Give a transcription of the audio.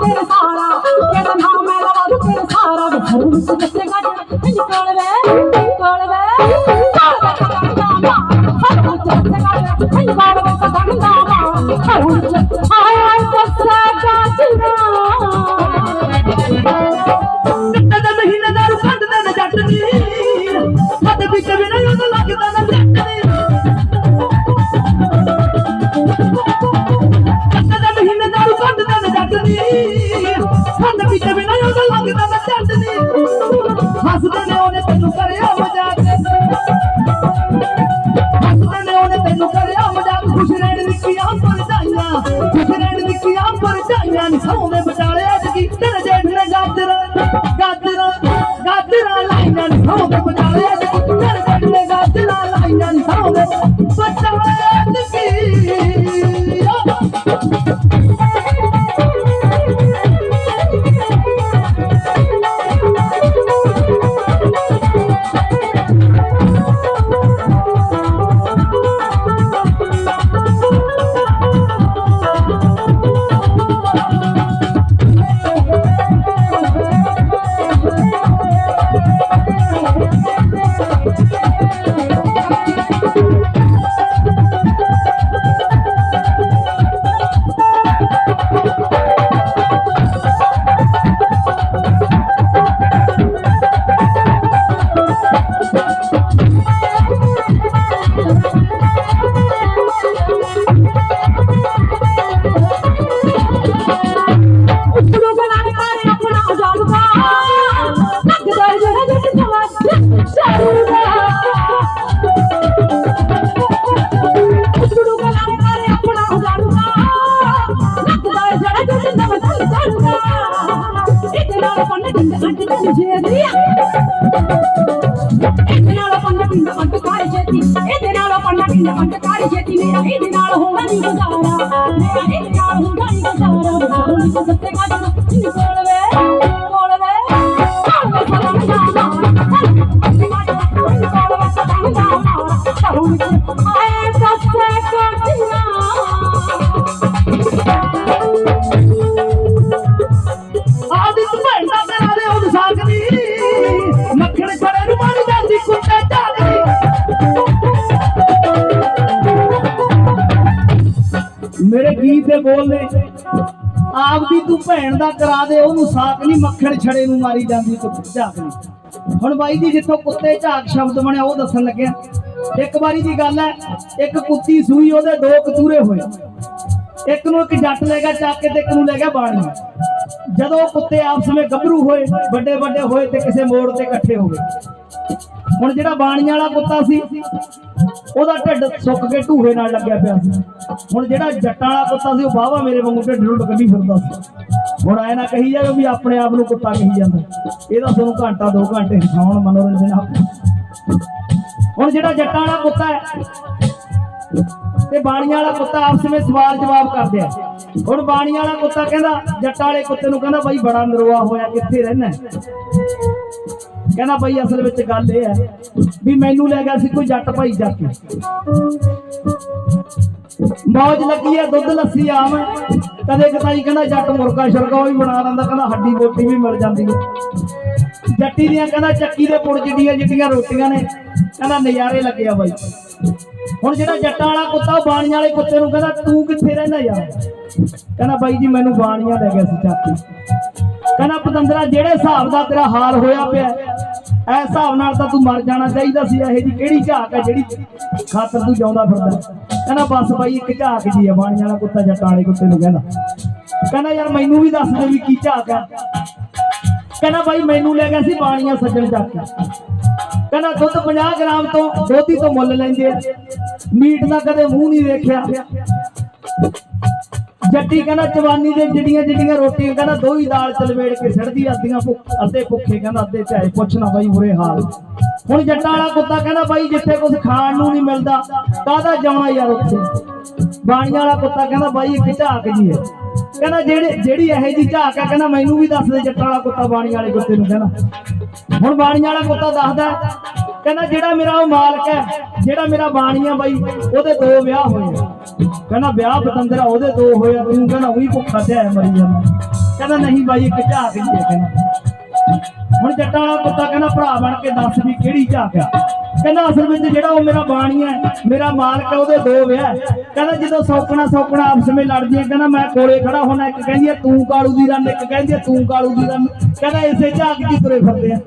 ਤੇਰੇ ਸਾਰਾ ਕਹਿੰਦਾ ਨਾ ਮੈਂ ਲਵਾ ਦੂੰ ਤੇਰੇ ਸਾਰਾ ਘਰ ਵਿੱਚ ਕਿੱਥੇ ਗੱਜ ਨਿਕਲ ਵੇ ਨਿਕਲ ਵੇ ਨਿਕਲ ਵੇ ਕਦਮ ਦਾ ਹਰ ਵਿੱਚ ਕਿੱਥੇ ਗੱਜ ਨਿਕਲ ਵੇ ਕਦਮ ਦਾ ਹਰ ਵਿੱਚ 你猜我们？ਹੋਣਾ ਨਹੀਂ ਗੁਜ਼ਾਰਾ ਮੇਰਾ ਇਹਦੇ ਨਾਲ ਹੋਣਾ ਨਹੀਂ ਗੁਜ਼ਾਰਾ ਹੁਣ ਕਿਸ ਤੇ ਕਾਜਣਾ ਨਿਕਲ ਦੇ ਬੋਲ ਨੇ ਆਪਦੀ ਤੂੰ ਭੈਣ ਦਾ ਕਰਾ ਦੇ, ਉਹਨੂੰ ਸਾਕ ਨਹੀਂ, ਮੱਖਣ ਛੜੇ ਨੂੰ ਮਾਰੀ ਜਾਂਦੀ ਕੁੱਤੇ ਝਾਕਦੀ ਹੁਣ ਬਾਈ ਜੀ ਜਿੱਥੋਂ ਕੁੱਤੇ ਝਾਕ ਸ਼ਬਦ ਬਣਿਆ, ਉਹ ਦੱਸਣ ਲੱਗਿਆ ਇੱਕ ਵਾਰੀ ਦੀ ਗੱਲ ਹੈ, ਇੱਕ ਕੁੱਤੀ ਸੂਈ, ਉਹਦੇ ਦੋ ਕਤੂਰੇ ਹੋਏ। ਇੱਕ ਨੂੰ ਇੱਕ ਜੱਟ ਲੈ ਗਿਆ, ਚੱਕ ਕੇ ਤੇ ਇੱਕ ਨੂੰ ਲੈ ਗਿਆ ਬਾਣੀ ਜਦੋਂ ਕੁੱਤੇ ਆਪਸ ਵਿੱਚ ਗੱਭਰੂ ਹੋਏ, ਵੱਡੇ ਵੱਡੇ ਹੋਏ ਤੇ ਕਿਸੇ ਮੋੜ ਤੇ ਇਕੱਠੇ ਹੋ ਗਏ। ਹੁਣ ਜਿਹੜਾ ਬਾਣੀ ਵਾਲਾ ਕੁੱਤਾ ਸੀ ਉਹਦਾ ਢਿੱਡ ਸੁੱਕ ਕੇ ਢੂਹੇ ਨਾਲ ਲੱਗਿਆ ਪਿਆ ਸੀ। ਹੁਣ ਜਿਹੜਾ ਜੱਟਾਂ ਵਾਲਾ ਕੁੱਤਾ ਸੀ, ਉਹ ਬਾਵਾ ਮੇਰੇ ਵਾਂਗੂ ਢਿੱਡ ਰੁੱਟ ਕੱਢੀ ਫਿਰਦਾ ਸੀ। ਹੁਣ ਐ ਨਾ ਕਹੀ ਜਾਵੇ ਵੀ ਆਪਣੇ ਆਪ ਨੂੰ ਕੁੱਤਾ ਕਹੀ ਜਾਂਦਾ। ਇਹਦਾ ਤੁਹਾਨੂੰ ਘੰਟਾ, ਦੋ ਘੰਟੇ ਹਸਾਉਣ ਮਨੋਰੰਜਨ ਹੁਣ ਜਿਹੜਾ ਜੱਟਾਂ ਵਾਲਾ ਕੁੱਤਾ ਹੈ, ਤੇ ਬਾਣੀਆਂ ਵਾਲਾ ਕੁੱਤਾ ਆਪਸ ਵਿੱਚ ਸਵਾਲ ਜਵਾਬ ਕਰਦੇ ਆ। ਹੁਣ ਬਾਣੀਆਂ ਵਾਲਾ ਕੁੱਤਾ ਕਹਿੰਦਾ, ਜੱਟਾਂ ਵਾਲੇ ਕੁੱਤੇ ਨੂੰ ਕਹਿੰਦਾ, ਬਾਈ ਬੜਾ ਨਰਵਾ ਹੋਇਆ, ਕਿੱਥੇ ਰਹਿਣਾ ਕਹਿੰਦਾ ਬਾਈ ਅਸਲ ਵਿੱਚ ਗੱਲ ਇਹ ਹੈ ਵੀ ਮੈਨੂੰ ਲੈ ਗਿਆ ਸੀ ਕੋਈ ਜੱਟ ਭਾਈ ਜਾ ਕੇ। ਮੌਜ ਲੱਗੀ ਆ ਦੁੱਧ ਲੱਸੀ ਆਮ ਕਦੇ ਕਦਾਈ ਕਹਿੰਦਾ ਜੱਟ ਮੁਰਗਾ ਸ਼ਰਗਾ ਵੀ ਬਣਾ ਲੈਂਦਾ ਕਹਿੰਦਾ ਹੱਡੀ ਬੋਟੀ ਵੀ ਮਿਲ ਜਾਂਦੀ ਹੈ। ਜੱਟੀ ਦੀਆਂ ਕਹਿੰਦਾ ਚੱਕੀ ਦੇ ਪੁੜ ਜਿੱਡੀਆਂ ਜਿੱਡੀਆਂ ਰੋਟੀਆਂ ਨੇ, ਕਹਿੰਦਾ ਨਜ਼ਾਰੇ ਲੱਗਿਆ ਬਾਈ। ਹੁਣ ਜਿਹੜਾ ਜੱਟਾਂ ਵਾਲਾ ਕੁੱਤਾ ਉਹ ਬਾਣੀਆਂ ਵਾਲੇ ਕੁੱਤੇ ਨੂੰ ਕਹਿੰਦਾ, ਤੂੰ ਕਿੱਥੇ ਰਹਿੰਦਾ ਯਾਰ? ਕਹਿੰਦਾ, ਬਾਈ ਜੀ, ਮੈਨੂੰ ਬਾਣੀਆਂ ਲੈ ਗਿਆ ਸੀ ਚਾਕੀ ਕਹਿੰਦਾ, ਪਤੰਦਰਾ, ਜਿਹੜੇ ਹਿਸਾਬ ਦਾ ਤੇਰਾ ਹਾਲ ਹੋਇਆ ਪਿਆ ਐ ਹਿਸਾਬ ਨਾਲ ਤਾਂ ਤੂੰ ਮਰ ਜਾਣਾ ਚਾਹੀਦਾ ਸੀ, ਇਹ ਜੀ ਕਿਹੜੀ ਝਾਕ ਹੈ ਜਿਹੜੀ ਖਾਤਰ ਤੂੰ ਜਾਉਂਦਾ ਫਿਰਦਾ ਕਹਿੰਦਾ, ਬਸ ਬਾਈ, ਇੱਕ ਝਾਕ ਜੀ ਆ ਬਾਣੀਆਂ ਵਾਲਾ ਕੁੱਤਾ ਜੱਟਾਂ ਵਾਲੇ ਕੁੱਤੇ ਨੂੰ ਕਹਿੰਦਾ। ਕਹਿੰਦਾ, ਯਾਰ ਮੈਨੂੰ ਵੀ ਦੱਸ ਦੇ ਵੀ ਕੀ ਝਾਕ ਹੈ ਕਹਿੰਦਾ, ਬਾਈ, ਮੈਨੂੰ ਲੈ ਗਿਆ ਸੀ ਬਾਣੀਆਂ ਸੱਜਣ ਚੱਕ ਕਹਿੰਦਾ, ਦੁੱਧ 50 ਗ੍ਰਾਮ ਤੋਂ, ਦੋਧੀ ਤੋਂ ਮੁੱਲ ਲੈਂਦੇ ਆ। ਮੀਟ ਦਾ ਕਦੇ ਮੂੰਹ ਨਹੀਂ ਦੇਖਿਆ ਜੱਟੀ ਕਹਿੰਦਾ ਜਵਾਨੀ ਦੇ ਜਿਹੜੀਆਂ ਜਿਹੜੀਆਂ ਰੋਟੀਆਂ ਕਹਿੰਦਾ ਦੋ ਹੀ ਦਾਲ ਚਲਵੇੜ ਕੇ ਸੜਦੀ ਅੱਧੀਆਂ ਅੱਧੇ ਭੁੱਖੇ ਕਹਿੰਦਾ ਅੱਧੇ ਚਾਹੇ ਪੁੱਛਣਾ ਬਾਈ ਬੁਰੇ ਹਾਲ। ਹੁਣ ਜੱਟਾਂ ਵਾਲਾ ਕੁੱਤਾ ਕਹਿੰਦਾ ਬਾਈ ਜਿੱਥੇ ਕੁਝ ਖਾਣ ਨੂੰ ਨਹੀਂ ਮਿਲਦਾ, ਕਾਹਦਾ ਜਾਣਾ ਯਾਰ ਉੱਥੇ? ਬਾਣੀਆਂ ਵਾਲਾ ਕੁੱਤਾ ਕਹਿੰਦਾ ਬਾਈ ਇੱਕ ਝਾਕ ਜੀ ਹੈ। ਕਹਿੰਦਾ ਜਿਹੜੇ, ਜਿਹੜੀ ਇਹੋ ਜੀ ਝਾਕ ਆ ਕਹਿੰਦਾ ਮੈਨੂੰ ਵੀ ਦੱਸ ਦੇ ਜੱਟਾਂ ਵਾਲਾ ਕੁੱਤਾ ਬਾਣੀਆਂ ਵਾਲੇ ਕੁੱਤੇ ਨੂੰ ਕਹਿੰਦਾ। ਹੁਣ ਬਾਣੀਆਂ ਵਾਲਾ ਕੁੱਤਾ ਦੱਸਦਾ ਕਹਿੰਦਾ ਜਿਹੜਾ ਮੇਰਾ ਉਹ ਮਾਲਕ ਹੈ, ਜਿਹੜਾ ਮੇਰਾ ਬਾਣੀ ਬਾਣੀਆ ਬਾਈ, ਉਹਦੇ ਦੋ ਵਿਆਹ ਹੋਏ ਕਹਿੰਦਾ ਵਿਆਹ ਪਤੰਦਰਾ ਉਹਦੇ ਦੋ ਹੋਇਆ ਤੂੰ ਕਹਿੰਦਾ ਉਹੀ ਭੁੱਖਾ ਤੇ ਆਇਆ ਮਰੀ ਜਾਂਦਾ। ਕਹਿੰਦਾ ਨਹੀਂ ਬਾਈ, ਇੱਕ ਝਾਕ ਹੀ ਦੇ ਕਹਿੰਦਾ ਹੁਣ ਜੱਟਾਂ ਵਾਲਾ ਪੁੱਤਾ ਕਹਿੰਦਾ ਭਰਾ ਬਣ ਕੇ ਦੱਸ ਵੀ ਕਿਹੜੀ ਝਾਕ ਆ। ਕਹਿੰਦਾ ਅਸਲ ਵਿੱਚ ਜਿਹੜਾ ਉਹ ਮੇਰਾ ਬਾਣੀ ਹੈ, ਮੇਰਾ ਮਾਲਕ ਹੈ, ਉਹਦੇ ਦੋ ਵਿਆਹ ਕਹਿੰਦਾ ਜਦੋਂ ਸੌਕਣਾ ਸੌਕਣਾ ਆਪਸ ਵਿੱਚ ਲੜਦੀਆਂ, ਕਹਿੰਦਾ ਮੈਂ ਕੋਲੇ ਖੜਾ ਹੋਣਾ, ਇੱਕ ਕਹਿੰਦੀ ਹੈ ਤੂੰ ਕਾਲੂ ਦੀ ਰੰਨ, ਇੱਕ ਕਹਿੰਦੀ ਹੈ ਤੂੰ ਕਾਲੂ ਦੀ ਰੰਨ। ਕਹਿੰਦਾ ਇਸੇ ਝਾਕ 'ਚ ਤੁਰੇ ਫਿਰਦੇ ਆ।